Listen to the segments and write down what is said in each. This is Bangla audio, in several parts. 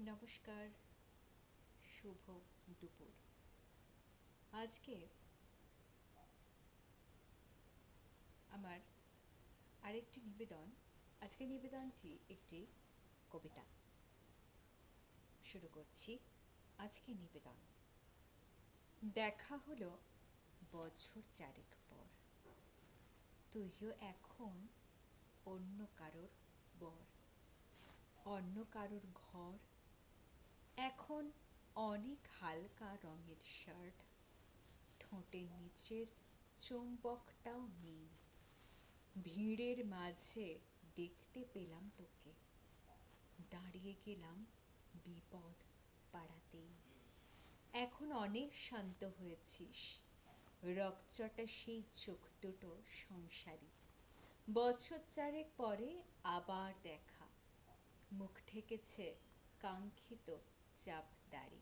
নমস্কার, শুভ দুপুর। আজকে আমার আরেকটি নিবেদন আজকে নিবেদনটি একটি কবিতা। শুরু করছি আজকে নিবেদন। দেখা হলো বছর চারেক পর। তুইও এখন অন্য কারোর বর। অন্য কারোর ঘর এখন অনেক হালকা রঙের শার্ট। ঠোঁটের নিচের চুম্বকটাও নেই। ভিড়ের মাঝে দেখতে পেলাম তোকে। দাঁড়িয়ে গেলাম বিপদ পাড়াতেই। এখন অনেক শান্ত হয়েছিস। রকচটা সেই চোখ দুটো সংসারী। বছর চারেক পরে আবার দেখা। মুখ ঠেকেছে কাঙ্ক্ষিত চাপ, দাড়ি।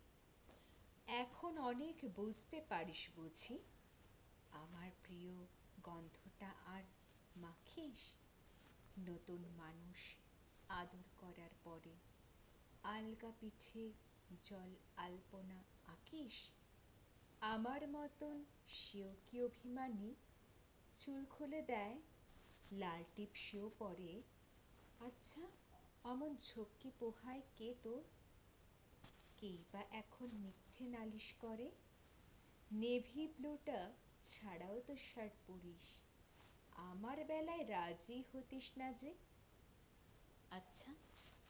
এখন অনেক বুঝতে পারিস বুঝি, আমার প্রিয় গন্ধটা আর মাখিস? নতুন মানুষ আদর করার পরে আলগা পিঠে জল আলপনা আঁকিস? আমার মতন সেও কি অভিমানী? চুল খুলে দেয়, লাল টিপ সেও পরে। আচ্ছা অমন ঝক্কি পোহায় কে তোর? কেই বা এখন মিথ্যে নালিশ করে? নেভি ব্লুটা ছাড়াও তো শার্ট পরিস। আমার বেলায় রাজি হতিস না যে। আচ্ছা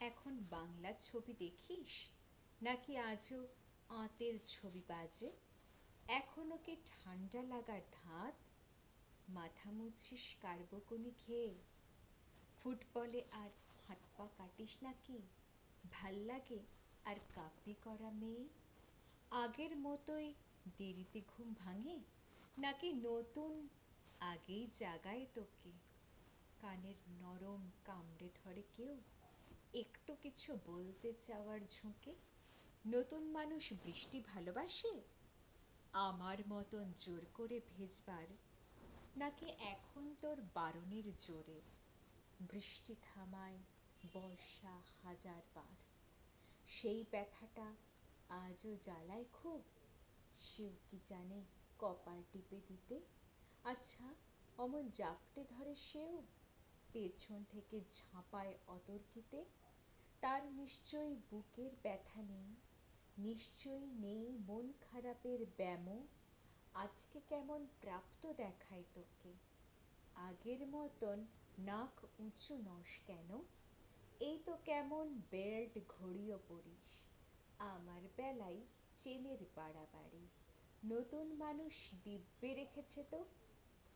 এখন বাংলা ছবি দেখিস? নাকি আজও আঁতের ছবি বাজে? এখনও কি ঠান্ডা লাগার ধাত? মাথা মুছিস কার্বকনি খেয়ে? ফুটবলে আর হাত পা কাটিস নাকি? ভালো লাগে? আর কাপি করা মেয়ে? আগের মতোই দেরিতে ঘুম ভাঙে? নাকি নতুন আগেই জাগায় তোকে? কানের নরম কামড়ে ধরে কেউ? একটু কিছু বলতে চাওয়ার ঝুঁকে? নতুন মানুষ বৃষ্টি ভালোবাসে? আমার মতন জোর করে ভেজবার? নাকি এখন তোর বারণের জোরে? বৃষ্টি থামায় বর্ষা হাজার বার সেই ব্যথাটা আজও জ্বালায় খুব? সেও কি জানে কপাল টিপে দিতে? আচ্ছা অমন জাপটে ধরে সেও? পেছন থেকে ঝাঁপায় অতর্কিতে? তার নিশ্চয়ই বুকের ব্যথা নেই, নিশ্চয়ই নেই মন খারাপের ব্যামো? আজকে কেমন প্রাপ্ত দেখায় তোকে? আগের মতন নাক উঁচু নস কেন? এই তো কেমন বেল্ট ঘড়িও পরিস। আমার বেলায় চেনের বাড়াবাড়ি। নতুন মানুষ দিব্যে রেখেছে তো।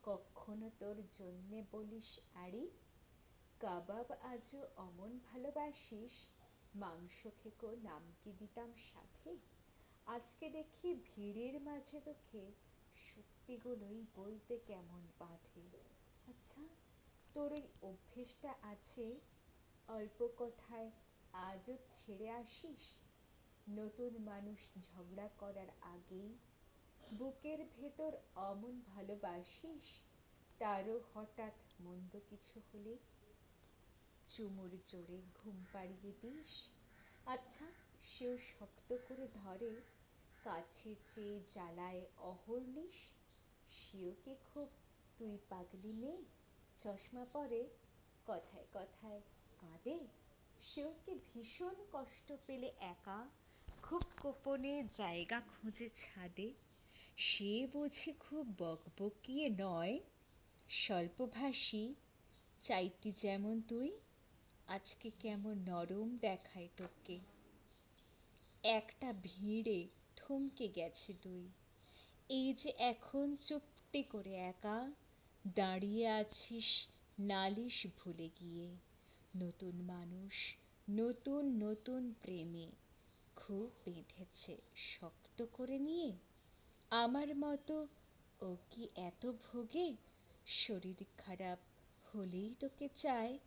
কখনো তোর জন্যে বলিস আড়ি। কাবাব আজও অমন ভালোবাসিস। মাংস খেকো নাম কি দিতাম সাথে। আজকে দেখি ভিড়ের মাঝে তোকে সত্যিগুলোই বলতে কেমন বাঁধে। আচ্ছা তোর ওই অভ্যেসটা আছে? অল্প কথায় আজও ছেড়ে আসিস? নতুন মানুষ ঝগড়া করার আগেই বুকের ভেতর অমন ভালোবাসিস? তারও হঠাৎ মন্দ কিছু হলে চুমুর জোরে ঘুম পাড়িয়ে দিস? আচ্ছা সেও শক্ত করে ধরে, কাছে চেয়ে জ্বালায় অহর্নিশ সেও কি খুব তুই পাগলি মেয়ে? চশমা পরে কথায় কথায় কাঁদে। সেও কি ভীষণ কষ্ট পেলে একা খুব গোপনে জায়গা খুঁজে ছাদে সে বুঝি খুব বকবকিয়ে নয়। স্বল্পভাষী, চাইতি যেমন তুই, আজকে কেমন নরম দেখায় তোকে। একটা ভিড়ে থমকে গেছে তুই এই যে এখন চুপটি করে একা, দাঁড়িয়ে আছিস নালিশ ভুলে গিয়ে। নতুন মানুষ, নতুন নতুন প্রেমে খুব বেঁধেছে শক্ত করে নিয়ে। আমার মতো ও কি এত ভোগে? শরীর খারাপ হলেই তোকে চায়।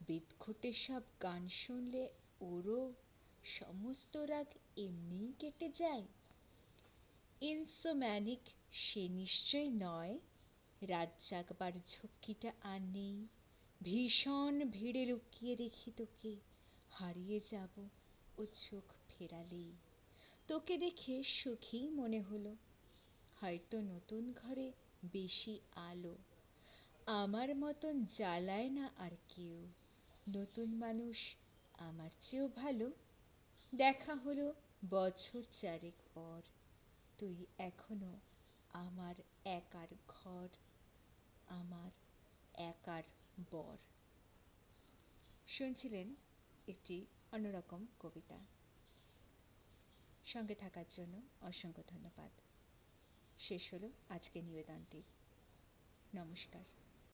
বিদঘুটে সব গান শুনলে ওরও সমস্ত রাগ এমনিই কেটে যায়। ইনসোম্যানিক সে নিশ্চয় নয়। রাত জাগবার ঝক্কিটা আর নেই। ভীষণ ভিড়ে লুকিয়ে দেখি তোকে। হারিয়ে যাব ও চোখ ফেরালি। তোকে দেখে সুখী মনে হলো। হয়তো নতুন ঘরে বেশি আলো। আমার মতন জ্বালায় না আর কেউ। নতুন মানুষ আমার চেয়েও ভালো। দেখা হলো বছর চারেক পর। তুই এখনও আমার একার ঘর। আমার একার বর। শুনছিলেন একটি অন্যরকম কবিতা। সঙ্গে থাকার জন্য অসংখ্য ধন্যবাদ। শেষ হলো আজকের নিবেদনটি। নমস্কার।